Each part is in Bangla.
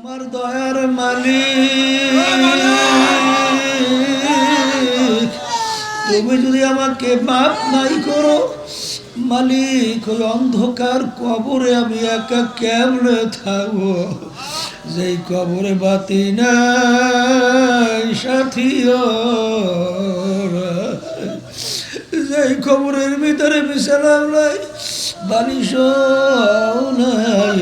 আমার দয়ার মালিক। তুমি যদি আমাকে মাপ নাই করো, মালিক, ওই অন্ধকার কবরে আমি একা কেমনে থাকব? যেই কবরে বাতি নাই সাথীও যেই কবরের ভিতরে বিছানাও নাই, বালিশও নাই।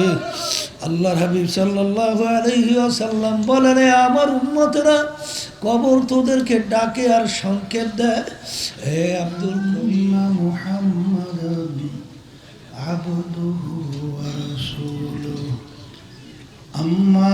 আল্লাহর হাবিব সাল্লাম আলাইহি ওয়াসাল্লাম বলেন আমার উম্মতরা, কবর তোদেরকে ডাকে আর সংকেত দেয়। হে আব্দুল আম্মা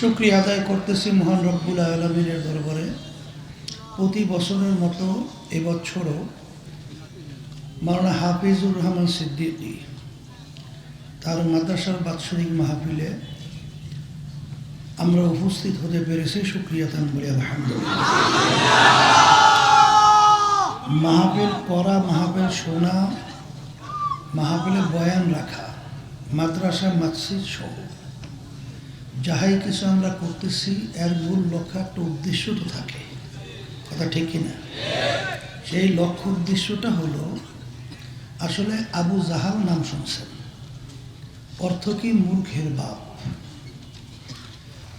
শুক্রিয়া আদায় করতেছি মহান রব্বুল আলমিনের দরবারে। প্রতি বছরের মতো এবছরও মাওলানা হাফিজুর রহমান সিদ্দিকী তার মাদ্রাসার বাৎসরিক মাহফিলে আমরা উপস্থিত হতে পেরেছি। সুক্রিয়া তান বলি মাহফিল করা, মাহফিল শোনা, মাহফিলে বয়ান রাখা, মাদ্রাসা মাতসিদ সহ যাহাই কিছু আমরা করতেছি, এর মূল লক্ষ্য একটা উদ্দেশ্য তো থাকে। কথা ঠিক কিনা সেই লক্ষ্য উদ্দেশ্যটা হলো, আসলে আবু জাহাল নাম শুনছেন। অর্থ কি? মূর্খের বাপ।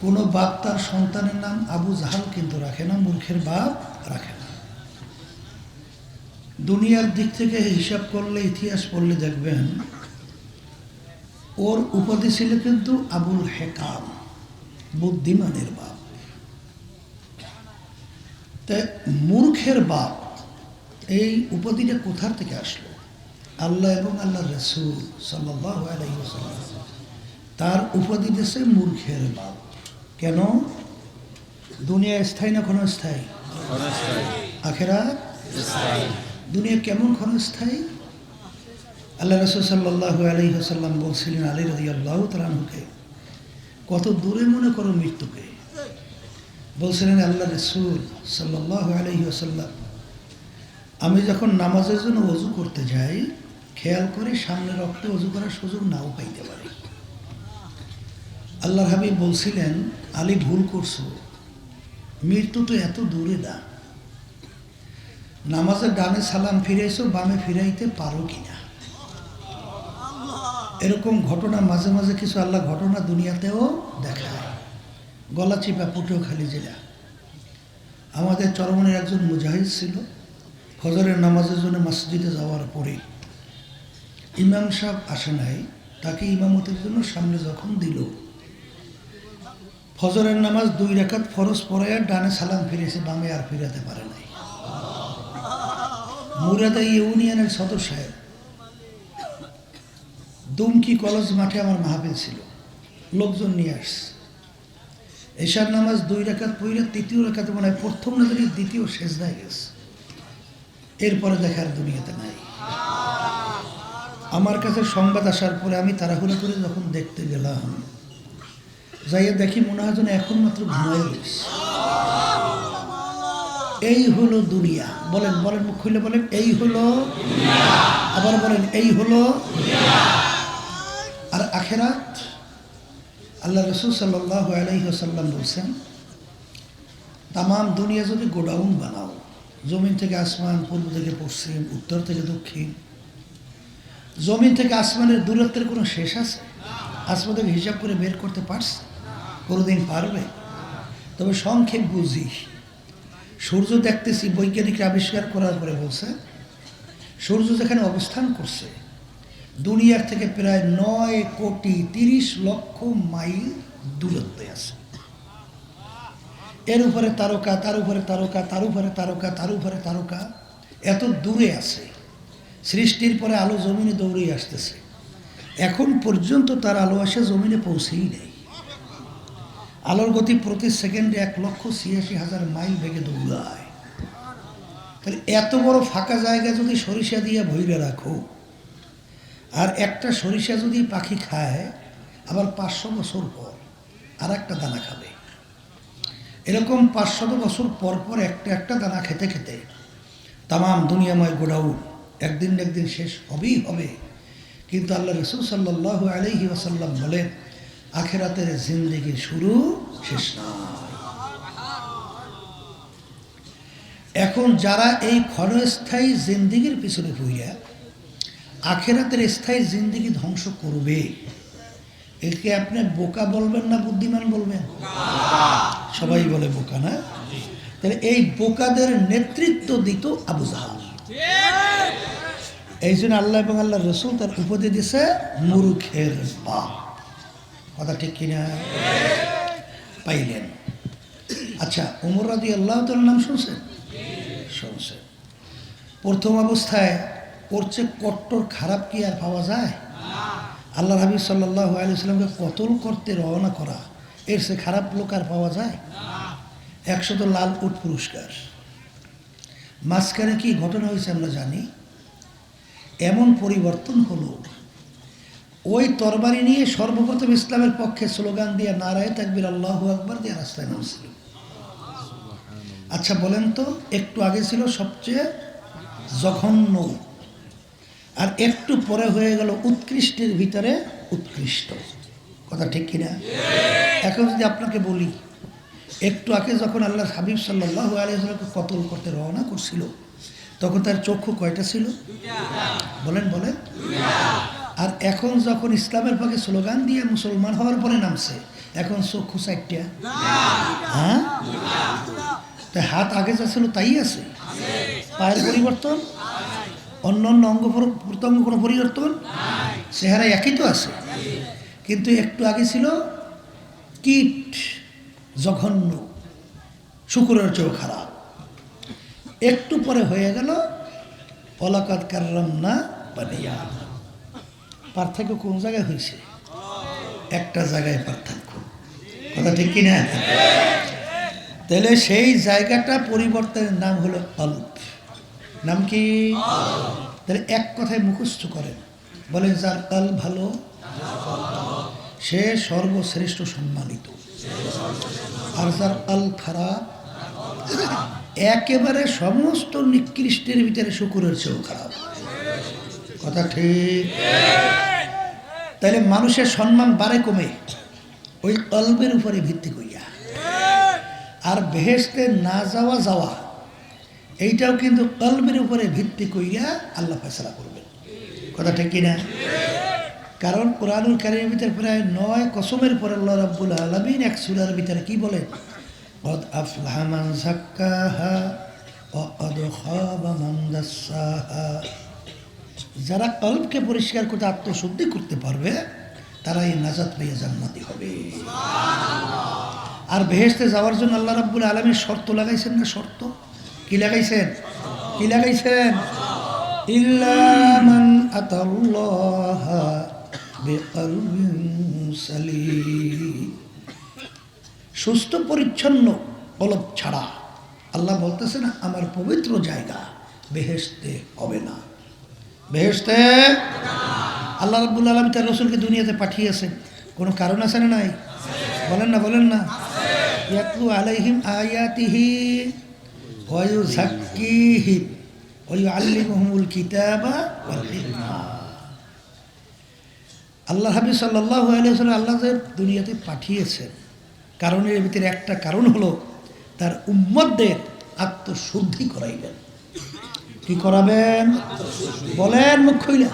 কোনো বাপ তার সন্তানের নাম আবু জাহাল কিন্তু রাখে না, মূর্খের বাপ রাখে না। দুনিয়ার দিক থেকে হিসাব করলে, ইতিহাস পড়লে দেখবেন ওর উপাধি ছিল কিন্তু আবুল হেকাম বুদ্ধিমানের বাপ। তাই মূর্খের বাপ এই উপাধিটা কোথার থেকে আসলো? আল্লাহ এবং আল্লাহ রসুল সাল্লাহ আলাইসাল্লাম তার উপাধি দিয়েছে মূর্খের বাপ। কেন? দুনিয়া স্থায়ী না ক্ষণস্থায়ী? আখেরা দুনিয়া কেমন ক্ষণস্থায়ী? আল্লাহ রসুল সাল্লাহ আলী হাসাল্লাম বলছিলেন আলী রদি আল্লাহ তালাহুকে কত দূরে মনে করো মৃত্যুকে? বলছিলেন, আল্লাহ রসুল সাল্লাহ আলহি আসাল্লাম আমি যখন নামাজের জন্য অজু করতে যাই, খেয়াল করে সামনে রক্তে অজু করার সুযোগ নাও পাইতে পারি। আল্লাহর হাবিব বলছিলেন, আলী, ভুল করছ। মৃত্যু তো এত দূরে না। নামাজের ডানে সালাম ফিরাইছো, বামে ফিরাইতে পারো কিনা? এরকম ঘটনা, মাঝে মাঝে কিছু আল্লাহ ঘটনা দুনিয়াতেও দেখায়। গলা চিপা পটুয়াখালী জেলা। আমাদের চরমনের একজন মুজাহিদ ছিল। ফজরের নামাজের জন্য মসজিদে যাওয়ার পরে ইমাম সাহেব আসে নাই, তাকে ইমামতের জন্য সামনে যখন দিল। ফজরের নামাজ দুই রেখাত ফরজ আর ডানে সালাম ফিরেছে, বামে আর ফিরাতে পারে নাই। মুরাদা ইউনিয়নের সদস্য সাহেব দুমকি কলেজ মাঠে আমার মাহফিল ছিল। লোকজন নিয়ে আসছে। এশার নামাজ দুই রেখাত পইলে তৃতীয় রেখাতে মনে হয় প্রথম নজরে দ্বিতীয় শেষ দায় গেছে। এরপরে দেখার দুনিয়াতে নাই। আমার কাছে সংবাদ আসার পরে আমি তাড়াহুড়ো করে যখন দেখতে গেলাম, যাইয়া দেখি মনে হয় যেন এখন মাত্র ঘুমাই গেছে এই হলো দুনিয়া। বলেন বলেন, মুখ খুলে বলেন, এই হলো আবার বলেন, এই হলো আর আখেরাত আল্লাহ রসুল সাল্লাহ আলাইসাল্লাম বলছেন, তামাম দুনিয়া যদি গোডাউন বানাও, জমিন থেকে আসমান, পূর্ব থেকে পশ্চিম, উত্তর থেকে দক্ষিণ, জমিন থেকে আসমানের দূরত্বের কোনো শেষ আছে? আসমান থেকে হিসাব করে বের করতে পারছে? কোনোদিন পারবে? তবে সংক্ষেপ বুঝি। সূর্য দেখতেছি, বৈজ্ঞানিকরা আবিষ্কার করার পরে বলছে, সূর্য যেখানে অবস্থান করছে দুনিয়ার থেকে প্রায় নয় কোটি তিরিশ লক্ষ মাইল দূরত্বে আছে। এর উপরে তারকা, তার উপরে তারকা, তার উপরে তারকা, তার উপরে তারকা এত দূরে আছে। সৃষ্টির পরে আলো জমিনে দৌড়েই আসতেছে। এখন পর্যন্ত তার আলো আসে জমিনে পৌঁছেই নেই। আলোর গতি প্রতি সেকেন্ডে এক লক্ষ ছিয়াশি হাজার মাইল বেগে দৌড়ায়। তাহলে এত বড় ফাঁকা জায়গা যদি সরিষা দিয়ে ভৈরে রাখো আর একটা সরিষা যদি পাখি খায়, আবার পাঁচশো বছর পর আর একটা দানা খাবে। এরকম পাঁচশত বছর পর পর একটা একটা দানা খেতে খেতে তামাম দুনিয়াময় গোডাউন একদিন একদিন শেষ হবেই হবে। কিন্তু আল্লাহ রসুল সাল্লাহ আলহি ওসাল্লাম বলেন, আখেরাতের জিন্দিগির শুরু শেষ নয়। এখন যারা এই ক্ষণস্থায়ী জিন্দিগির পিছনে ঘুরিয়া আখেরাতের স্থায়ী জিন্দিগি ধ্বংস করবে। একে আপনি বোকা বলবেন না বুদ্ধিমান বলবেন? সবাই বলে বোকা, না? তাহলে এই বোকাদের নেতৃত্ব দিত আবু জাহাল। এই জন্য আল্লাহ এবং আল্লাহ রসুল তার উপদে দিছে মূর্খের বাপ। কথা ঠিক কিনা? পাইলেন। আচ্ছা উমর রাদি আল্লাহ তার নাম শুনছেন? শুনছেন। প্রথম অবস্থায় চেয়ে কট্টর খারাপ কি আর পাওয়া যায়? আল্লাহ হাবিব সাল্লাহ আলিয়াকে কতল করতে রওনা করা, এর সে খারাপ লোক আর পাওয়া যায়? একশত লাল উট পুরস্কার। মাঝখানে কি ঘটনা হয়েছে আমরা জানি? এমন পরিবর্তন হলো, ওই তরবারি নিয়ে সর্বপ্রথম ইসলামের পক্ষে স্লোগান দিয়ে নারায় তাকবির আল্লাহ আকবর দিয়ে রাস্তায় নামছিল। আচ্ছা বলেন তো, একটু আগে ছিল সবচেয়ে জঘন্য আর একটু পরে হয়ে গেল উৎকৃষ্টের ভিতরে উৎকৃষ্ট। কথা ঠিক কিনা? এখন যদি আপনাকে বলি একটু আগে যখন আল্লাহ হাবিব সাল্লাহ আলিয়াকে কতল করতে রওনা করছিল তখন তার চক্ষু কয়টা ছিল? বলেন বলেন। আর এখন যখন ইসলামের পক্ষে স্লোগান দিয়ে মুসলমান হওয়ার পরে নামছে এখন চক্ষু চারটা। হ্যাঁ? তাই হাত আগে যা ছিল তাই আছে। পায়ের পরিবর্তন? অন্য অন্য অঙ্গ প্রত্যঙ্গ কোনো পরিবর্তন? চেহারা একই তো আছে। কিন্তু একটু আগে ছিল কীট জঘন্য, শুকুরের চেয়েও খারাপ। একটু পরে হয়ে গেল পলাকাত কাররাম না বানিয়া। পার্থক্য কোন জায়গায় হয়েছে? একটা জায়গায় পার্থক্য। কথা ঠিক কিনা তাহলে সেই জায়গাটা পরিবর্তনের নাম হলো অল্প নাম কি? তাহলে এক কথায় মুখস্থ করেন। বলেন, যার কাল ভালো, সে সর্বশ্রেষ্ঠ সম্মানিত। আর যার কাল খারাপ, একেবারে সমস্ত নিকৃষ্টের ভিতরে শুকুরের চেয়েও খারাপ। কথা ঠিক? তাহলে মানুষের সম্মান বাড়ে কমে। ওই অল্পের উপরে ভিত্তি করিয়া। আর বেহেস্তে না যাওয়া যাওয়া এইটাও কিন্তু কলবের উপরে ভিত্তি করিয়া আল্লাহ ফেসলা করবেন কথা ঠিক কিনা কারণ কোরআনুল কারিমের ভিতরে প্রায় নয় কসমের পরে আল্লাহ রাব্বুল আলমিন এক সুরার ভিতরে কি বলেন قد أفلح من زكاها وقد خاب من دساها যারা কল্পকে পরিষ্কার করতে আত্মশুদ্ধি করতে পারবে তারা এই নাজাত পেয়ে জান্নাতি হবে আর বেহেস্তে যাওয়ার জন্য আল্লাহ রাব্বুল আলমীর শর্ত লাগাইছেন না শর্ত কি লাগাইছেন? কি লাগাইছেন? ইল্লামান সুস্থ, পরিচ্ছন্ন অলপ ছাড়া আল্লাহ বলতেছে না আমার পবিত্র জায়গা বেহেস্তে হবে না। বেহেস্তে আল্লাহ রাব্বুল আলম তার রসুলকে দুনিয়াতে পাঠিয়েছেন। কোনো কারণ আছে না নাই? বলেন না বলেন না। আলাইহিম আয়াতিহি আল্লাহ হাবিব সাল্লাহ আলিয়া আল্লাহ যে দুনিয়াতে পাঠিয়েছেন, কারণের ভিতরে একটা কারণ হলো তার উম্মতদের আত্মশুদ্ধি করাইবেন। কি করাবেন? বলেন মুখ্যইলা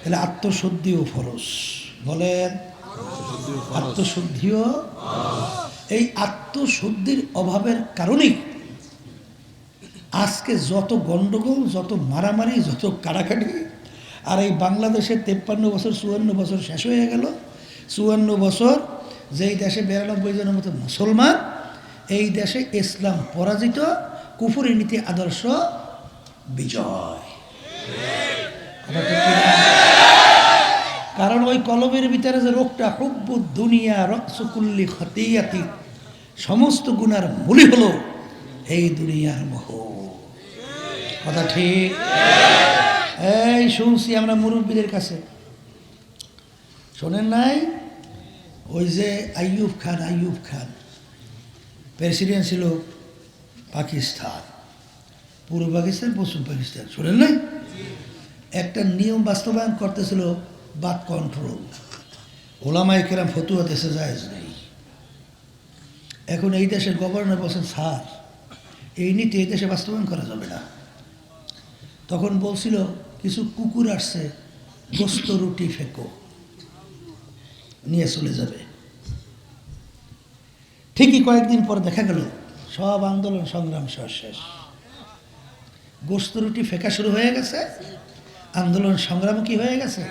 তাহলে আত্মশুদ্ধিও ফরস বলেন, আত্মশুদ্ধিও এই আত্মশুদ্ধির অভাবের কারণেই আজকে যত গণ্ডগোল যত মারামারি, যত কাটাকাটি, আর এই বাংলাদেশে তেপ্পান্ন বছর, চুয়ান্ন বছর শেষ হয়ে গেল চুয়ান্ন বছর যেই দেশে বিরানব্বই জনের মতো মুসলমান, এই দেশে ইসলাম পরাজিত, কুফুরি নীতি আদর্শ বিজয়? কারণ ওই কলমের ভিতরে যে রোগটা হুব্বু দুনিয়া রক্সকুল্লি খতিয়াতি, সমস্ত গুণার মূলই হলো এই দুনিয়ার মোহ কথা ঠিক? এই শুনছি আমরা মুরব্বীদের কাছে। শোনেন নাই? ওই যে আইয়ুব খান আইয়ুব খান, প্রেসিডেন্ট ছিল পাকিস্তান। পূর্ব পাকিস্তান, পশ্চিম পাকিস্তান। শোনেন নাই? একটা নিয়ম বাস্তবায়ন করতেছিল বাদ কন্ট্রোল। ওলামাই কেরাম ফতুয়া দেশে যায় নেই। এখন এই দেশের গভর্নর বলছেন, স্যার এই নীতি এই দেশে বাস্তবায়ন করা যাবে না। তখন বলছিল, কিছু কুকুর আসছে, গোস্ত রুটি ফেকো, নিয়ে চলে যাবে। ঠিকই কয়েকদিন পর দেখা গেল, সব আন্দোলন সংগ্রাম শেষ। গোস্ত রুটি ফেকা শুরু হয়ে গেছে, আন্দোলন সংগ্রাম কি হয়ে গেছে?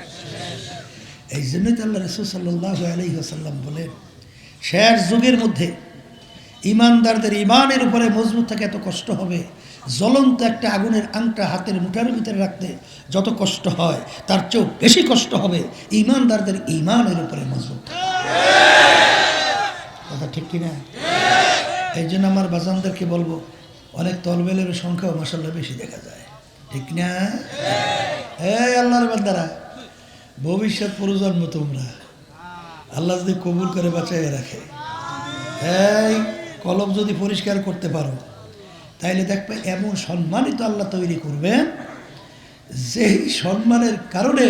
এই জন্যই তো আল্লাহ রসুল সাল্লাহ আলহিহাসাল্লাম বলেন, শেষ যুগের মধ্যে ইমানদারদের ইমানের উপরে মজবুত থাকে, এত কষ্ট হবে। জ্বলন্ত একটা আগুনের আংটা হাতের মুঠার ভিতরে রাখতে যত কষ্ট হয়, তার চেয়েও বেশি কষ্ট হবে ইমানদারদের ইমানের উপরে মজবুত কথা ঠিক কিনা এই জন্য আমার বাজানদেরকে বলব, অনেক তলবেলের সংখ্যাও মাসাল্লাহ বেশি দেখা যায়। ঠিক না? এই আল্লাহর বান্দারা, ভবিষ্যৎ প্রজন্ম তোমরা, আল্লাহ যদি কবুল করে বাঁচাইয়ে রাখে। এই কলম যদি পরিষ্কার করতে পারো, তাইলে দেখবে এমন সম্মানিত আল্লাহ তৈরি করবেন যেই সম্মানের কারণে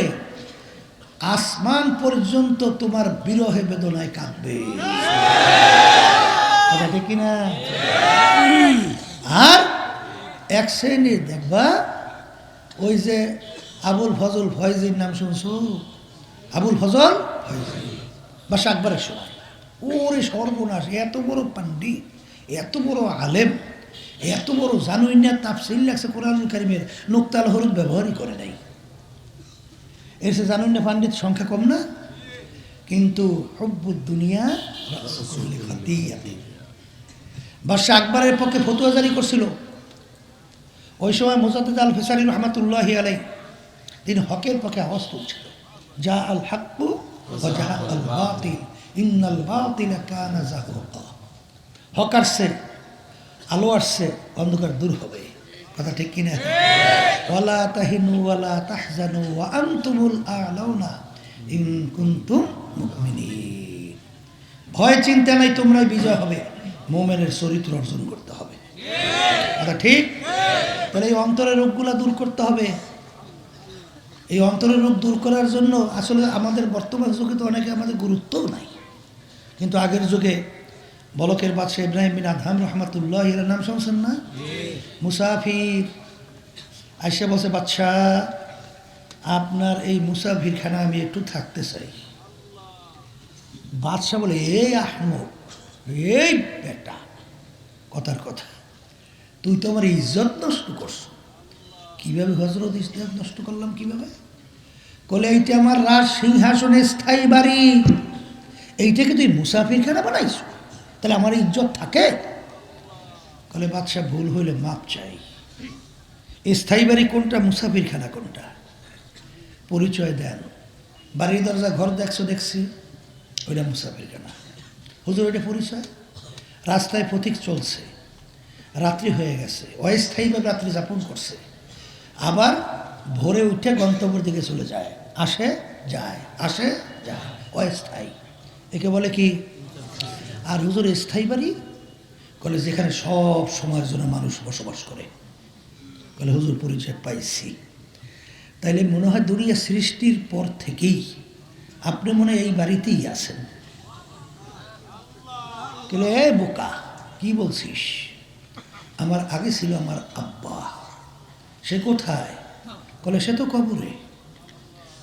আসমান পর্যন্ত তোমার বিরহে বেদনায় কাঁদবে। কিনা আর এক শ্রেণি দেখবা, ওই যে আবুল ফজল ফয়জির নাম শুনছো? আবুল ফজল ফয়জি। বা আকবরের সময়। ওরে সর্বনাশ, এত বড় পান্ডিত এত বড় আলেম, এত বড় জানুইনা তাফসিল লাগছে কোরআনুল কারিমের, নোক্তাল হরুদ ব্যবহারই করে নাই। এর সে জানুইনা পাণ্ডিত সংখ্যা কম না? কিন্তু দুনিয়া। বাদশাহ আকবরের পক্ষে ফতুয়া জারি করছিল। ওই সময় মোজাদ্দেদ আল ফেসারি রহমাতুল্লাহি আলাই তিনি হকের পক্ষে আওয়াজ তুলছিল। যা আল হাক্কু যা আল ইন্নাল বাতিল কানা জাহুকা। হক আসছে আলো আসছে অন্ধকার দূর হবে। কথা ঠিক কিনা? ওয়ালা তাহিনু ওয়ালা তাহজানু ওয়া আনতুমুল আলাউনা ইন কুনতুম মুমিনিন। ভয়, চিন্তা নাই, তোমরাই বিজয় হবে। মোমেনের চরিত্র অর্জন করতে হবে। কথা ঠিক? তাহলে এই অন্তরের রোগগুলা দূর করতে হবে। এই অন্তরের রোগ দূর করার জন্য আসলে আমাদের বর্তমান যুগে তো অনেকে আমাদের গুরুত্বও নাই। কিন্তু আগের যুগে বলকের বাদশাহ ইব্রাহিম বিন আদহাম রহমাতুল্লাহ এর নাম শুনছেন না? মুসাফির। আইসে বসে বাদশাহ আপনার এই মুসাফিরখানা আমি একটু থাকতে চাই। বাদশাহ বলে এই আহমদ এই বেটা কথার কথা তুই তো আমার ইজ্জত নষ্ট করছ। কীভাবে হজরত ইসলাম নষ্ট করলাম কীভাবে? কলে এইটা আমার রাজ সিংহাসনে স্থায়ী বাড়ি। এইটাকে তুই মুসাফিরখানা বানাইছো তাহলে আমার ইজ্জত থাকে? তাহলে বাদশাহ ভুল হইলে মাপ চাই। স্থায়ী বাড়ি কোনটা মুসাফিরখানা কোনটা? পরিচয় দেন। বাড়ির দরজা, ঘর দেখছ, দেখছি। ওইটা মুসাফিরখানা হুজুর, ওইটা পরিচয়? রাস্তায় পথিক চলছে। রাত্রি হয়ে গেছে। অস্থায়ীভাবে রাত্রি যাপন করছে। আবার ভোরে উঠে গন্তব্যের দিকে চলে যায়। আসে যায়। আসে, যায়। অস্থায়ী। একে বলে কি? আর হুজুর স্থায়ী বাড়ি? বলে যেখানে সব সময়ের জন্য মানুষ বসবাস করে। বলে হুজুর পরিচয় পাইছি। তাইলে মনে হয় দুনিয়া সৃষ্টির পর থেকেই আপনি মনে এই বাড়িতেই আছেন। কেলে, এ বোকা, কি বলছিস? আমার আগে ছিল আমার আব্বা। সে কোথায়? কলে, সে তো কবরে।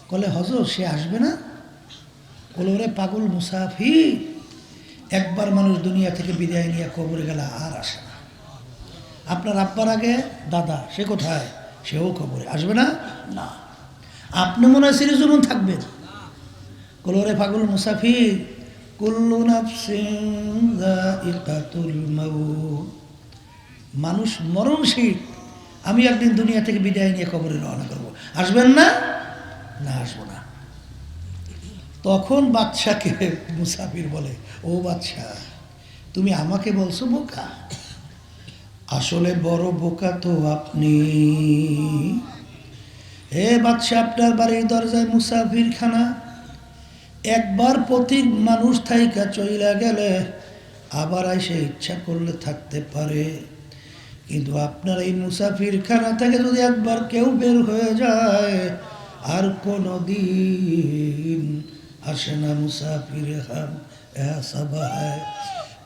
কলে হজর সে আসবে না? ওরে পাগল মুসাফির, একবার মানুষ দুনিয়া থেকে বিদায় নিয়ে কবরে গেলে আর আসে না। আপনার আব্বার আগে দাদা, সে কোথায়? সেও কবরে। আসবে না? না। আপনি মনে হয় সিরিজুমন থাকবেন। কলরে পাগল মাউত। মানুষ মরণশীল, আমি একদিন দুনিয়া থেকে বিদায় নিয়ে কবরে রওনা করব। আসবেন না? না, আসব না। তখন বাচ্চাকে মুসাফির বলে, ও বাচ্চা তুমি আমাকে বলছো বোকা? আসলে বড় বোকা তো আপনি। হে বাচ্চা আপনার বাড়ির দরজায় মুসাফির খানা একবার প্রতি মানুষ থাইকা চইলা গেলে আবার এসে ইচ্ছা করলে থাকতে পারে। কিন্তু আপনার এই মুসাফির খানা থেকে যদি একবার কেউ বের হয়ে যায়, আর কোনো দিন হাসে না মুসাফির হাম, এহা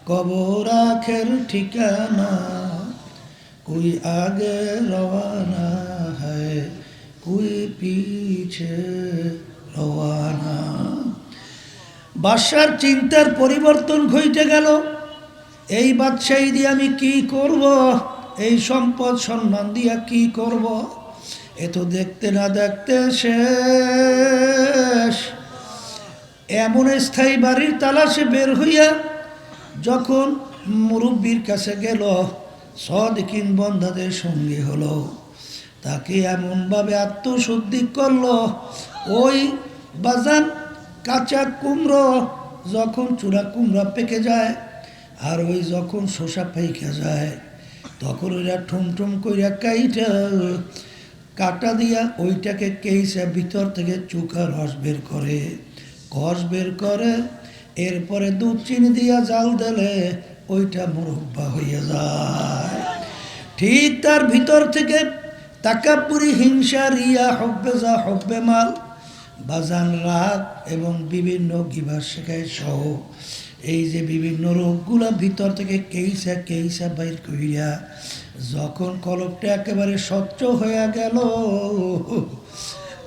কবর আখের ঠিকানা কুই আগে রওয়ানা হয়, কুই পিছে রওয়ানা। বাসার চিন্তার পরিবর্তন ঘইতে গেল। এই বাদশাহী দিয়ে আমি কি করব? এই সম্পদ সম্মান দিয়া কি করব? এ তো দেখতে না দেখতে শেষ। এমন স্থায়ী বাড়ির তালাশে বের হইয়া যখন মুরব্বীর কাছে গেল, সদিকিন বন্ধাদের সঙ্গে হলো। তাকে এমনভাবে আত্মশুদ্ধি করল, ওই বাজান কাঁচা কুমড়ো যখন চূড়া কুমড়া পেকে যায় আর ওই যখন শোষা পাইকা যায়, তখন ওইরা ঠুমঠুম কইরা কাইটা কাটা দিয়া ওইটাকে কেইসা ভিতর থেকে চুকা রস বের করে। কষ বের করে, এরপরে দুধ চিনি দিয়া জাল দিলে ওইটা মুরব্বা হইয়া যায়। ঠিক তার ভিতর থেকে তাকাপুরি হিংসা, রিয়া, হব্বে যা, হব্বে মাল, বাজান রাগ এবং বিভিন্ন গিবার শেখায় সহ এই যে বিভিন্ন রোগগুলা ভিতর থেকে কেইসা কেইসা বাইর করিয়া যখন কলপটা একেবারে স্বচ্ছ হইয়া গেল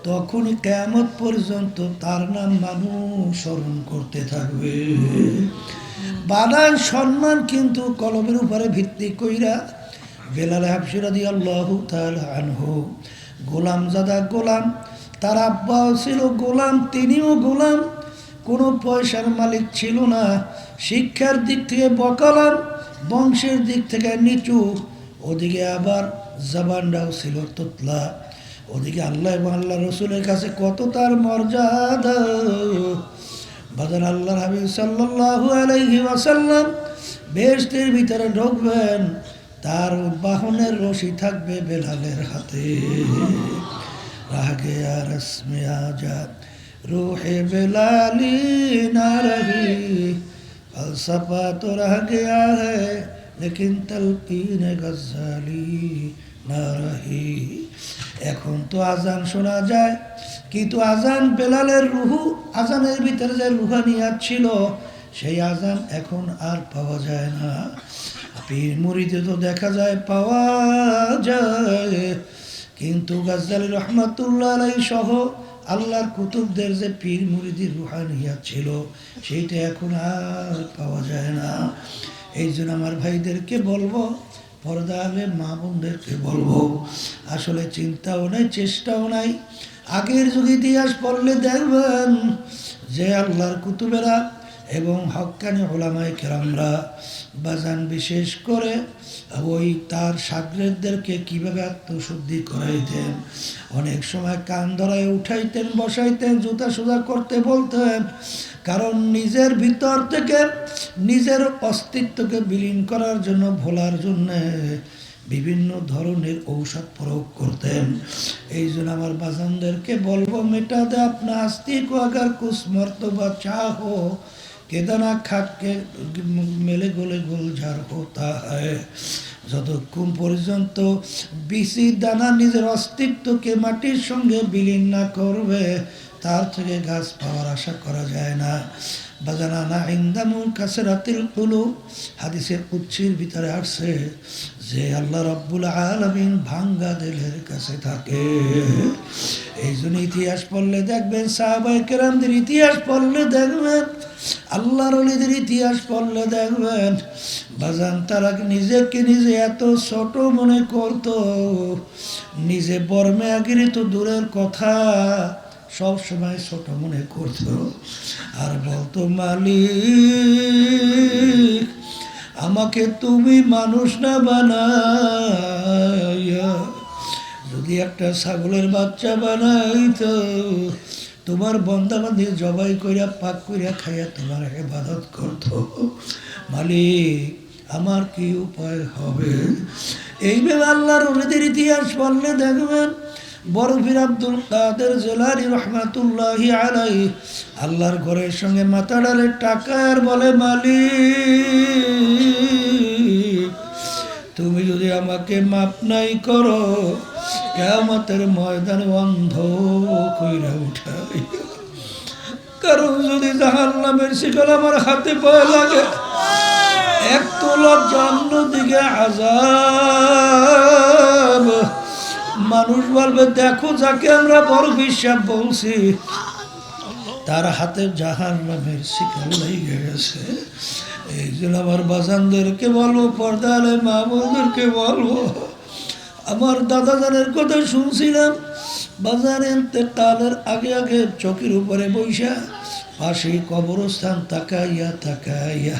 তখনই কেমত পর্যন্ত তার নাম মানুষ স্মরণ করতে থাকবে। বানান সম্মান কিন্তু কলমের উপরে ভিত্তি কইরা বেলাল হাফসিরাদি আল্লাহ গোলাম জাদা গোলাম, তার আব্বাও ছিল গোলাম, তিনিও গোলাম। কোনো পয়সার মালিক ছিল না। শিক্ষার দিক থেকে বকালাম, বংশের দিক থেকে নিচু। ওদিকে আবার জবানটাও ছিল তোতলা। ওদিকে আল্লাহ এবং আল্লাহ রসুলের কাছে কত তার মর্যাদা। বাজার আল্লাহ হাবিব সাল্লাহ আলহি আসাল্লাম বেহস্তের ভিতরে ঢুকবেন, তার বাহনের রশি থাকবে বেলালের হাতে। রাগে আর রশ্মি আজাদ, রোহে বেলালি না রহি ফলসফা তো রহ গয়া হ্যাঁ লেকিন গজালি না রহি এখন তো আজান শোনা যায়, কিন্তু আজান বেলালের রুহু, আজানের ভিতরে যে রুহানিয়াত ছিল, সেই আজান এখন আর পাওয়া যায় না। পীর মুড়িতে তো দেখা যায় পাওয়া যায়, কিন্তু গাজ্জালি রহমাতুল্লাহ সহ আল্লাহর কুতুবদের যে পীর মুরিদির রুহানিয়াত ছিল, সেইটা এখন আর পাওয়া যায় না। এই জন্য আমার ভাইদেরকে বলব পর্দা আলে মা বোনদেরকে বলব, আসলে চিন্তাও নাই, চেষ্টাও নাই। আগের যুগ ইতিহাস পড়লে দেখবেন যে আল্লাহর কুতুবেরা এবং হক্কানি ওলামায় কেরামরা বাজান বিশেষ করে ওই তার সাগরেদদেরকে কীভাবে আত্মশুদ্ধি করাইতেন, অনেক সময় কান ধরায় উঠাইতেন, বসাইতেন, জুতা সোজা করতে বলতেন কারণ নিজের ভিতর থেকে নিজের অস্তিত্বকে বিলীন করার জন্য ভোলার জন্যে বিভিন্ন ধরনের ঔষধ প্রয়োগ করতেন। এই জন্য আমার বাজানদেরকে বলব, মেটা দে আপনা আস্তিক আগার কুছ মর্তবা চাহো কেদানা খাটকে মেলে গোলে গুলঝার হতা হয় যতক্ষণ পর্যন্ত বিসি দানা নিজের অস্তিত্বকে মাটির সঙ্গে বিলীন না করবে তার থেকে গাছ পাওয়ার আশা করা যায় না। বাজানা না কাছে কাসেরাতিল কুলু হাদিসের উচ্ছির ভিতরে আসছে যে আল্লাহ রব্বুল আলমিন ভাঙ্গা দিলের কাছে থাকে। এই জন্য ইতিহাস পড়লে দেখবেন সাহাবাই কেরামদের ইতিহাস পড়লে দেখবেন, আল্লাহর অলিদের ইতিহাস পড়লে দেখবেন, বাজান তারা নিজেকে নিজে এত ছোট মনে করত। নিজে বর্মে আগিরি তো দূরের কথা। সব সময় ছোট মনে করতো। আর বলতো, মালিক, আমাকে তুমি মানুষ না বানাইয়া যদি একটা ছাগলের বাচ্চা বানাইতো, তোমার বন্দাবান্ধি জবাই করিয়া পাক করিয়া খাইয়া তোমার হেফাজত করতো। মালিক, আমার কি উপায় হবে? এইভাবে আল্লাহর অলিদের ইতিহাস পড়লে দেখবেন বরফির আব্দুল কাদের জেলারি রহমাতুল্লাহি আলাই আল্লাহর ঘরের সঙ্গে মাথা ডালে টাকার বলে মালিক। তুমি যদি আমাকে মাপ নাই করো কেমতের ময়দানে অন্ধ কইরা উঠাই কারণ যদি জাহান নামের শিকল আমার হাতে পায়ে লাগে এক তো লজ্জা অন্যদিকে আজাব। মানুষ বলবে, দেখো যাকে আমরা বড় বিশ্বাস বলছি, তার হাতে জাহান নামের শিকার লেগে গেছে। এই জন্য আমার বাজানদেরকে বলব পর্দালে মা বোনদেরকে বলব আমার দাদা জানের কথা শুনছিলাম। বাজার কালের আগে আগে চকির উপরে বৈশা পাশে কবরস্থান তাকাইয়া তাকাইয়া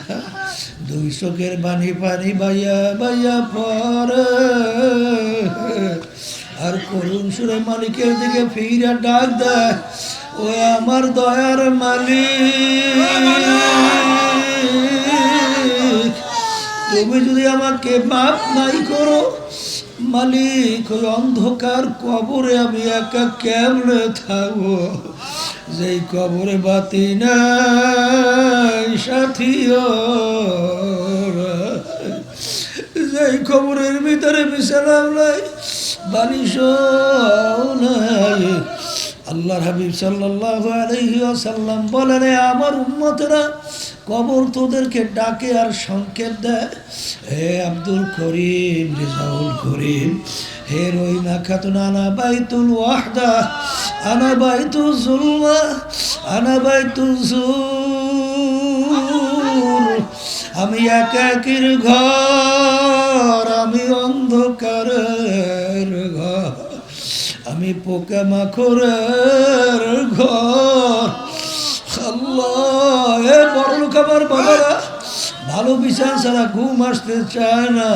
দুই চোখের বানি পানি বাইয়া বাইয়া পরে আর করুণ সুরে মালিকের দিকে ফিরা ডাক দেয়, ও আমার দয়ার মালিক, তুমি যদি আমাকে মাপ নাই করো, মালিক, ওই অন্ধকার কবরে আমি একা কেমনে থাকব? যেই কবরে বাতি নাই, সাথীও যেই কবরের ভিতরে বিছানাও নাই নাই আল্লাহর হাবিব সাল্লাল্লাহু আলাইহি ওয়াসাল্লাম বলেন, "এ আমার উম্মতেরা, কবর তোদেরকে ডাকে আর সংকেত দেয়। হে আব্দুল করিম রেজাউল করিম, হে রহিমা খাতুন, আনা বাইতুল ওয়াহদা, আনা বাইতুল জুলমা, আনা বাইতুল জুর। আমি একাকির ঘর, আমি অন্ধকারের ঘর আমি পোকা মাখরের ঘর। আল্লাহ, এ বাবারা, ভালো বিচার ছাড়া ঘুম আসতে চায় না।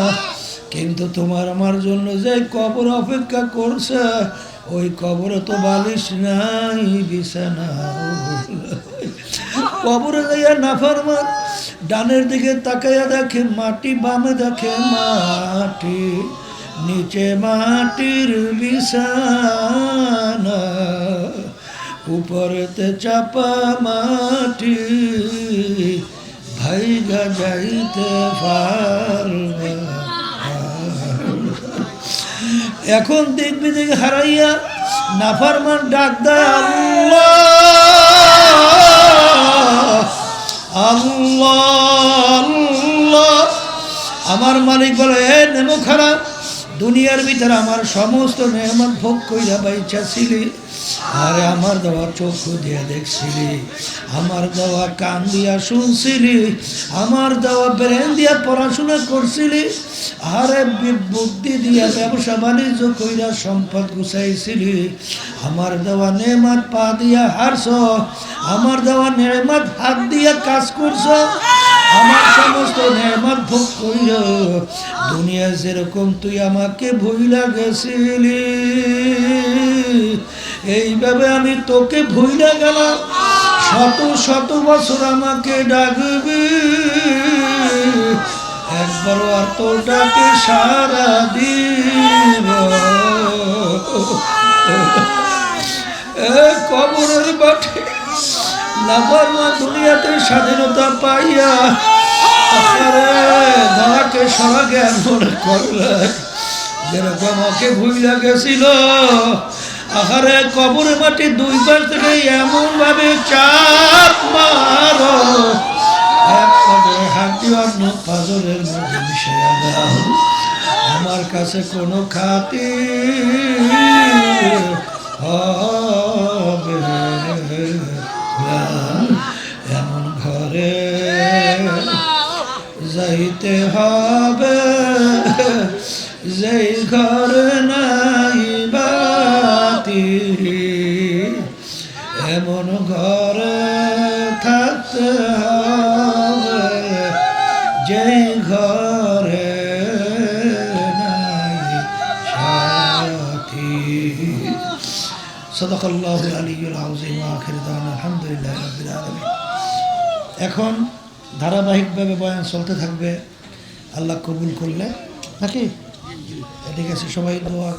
কিন্তু তোমার আমার জন্য যে কবর অপেক্ষা করছে, ওই কবরে তো বালিশ নাই, বিছানা কবরে যাইয়া নাফারমান ডানের দিকে তাকাইয়া দেখে মাটি, বামে দেখে মাটি। নিচে মাটির বিছানা, উপরেতে চাপা মাটি, ভাইগা যাইতে পারবে। এখন দেখবি দেখে হারাইয়া নাফারমান ডাক আল্লাহ আল্লাহ আমার মালিক বলে, এ নেমো খারাপ দুনিয়ার ভিতরে আমার সমস্ত নেহমত ভোগ কইরা বাইচা ছিলি। আরে আমার দেওয়া চক্ষু দিয়া দেখছিলি, আমার দেওয়া কান দিয়া শুনছিলি, আমার দেওয়া ব্রেন দিয়া পড়াশোনা করছিলি। আরে বুদ্ধি দিয়া ব্যবসা বাণিজ্য কইরা সম্পদ গুছাইছিলি। আমার দেওয়া নেমাত পা দিয়া হারছ, আমার দেওয়া নেমাত হাত দিয়া কাজ করছ। আমার সমস্ত নেমাত ভোগ কইর দুনিয়া যেরকম তুই আমাকে ভুইলা গেছিলি, এইভাবে আমি তোকে ভুইলা গেলাম। শত শত বছর আমাকে ডাকবি, একবারও আর তোর ডাকে সারা দিব। কবরের বাটে মা দুনিয়াতে স্বাধীনতা পাইয়া দাদাকে সারা জ্ঞান মনে করলে যেরকম ওকে ভুইলা গেছিল। আহারে কবরে মাটি দুই পাশ থেকে এমন ভাবে চাপ মারো হাঁটি অন্য পাজরের মধ্যে দাও। আমার কাছে কোনো খাতি হবে যাইতে হবে। যেই ঘর নাই বাতি ঘরে থাকতে হবে। যে ঘরে নাই সাথী। সদকাল্লাহ আলিউল আউজিম আখির দাওয়ানা, আলহামদুলিল্লাহ রাব্বিল আলামিন। এখন ধারাবাহিকভাবে বয়ান চলতে থাকবে আল্লাহ কবুল করলে নাকি? ঠিক আছে সবাই দোয়া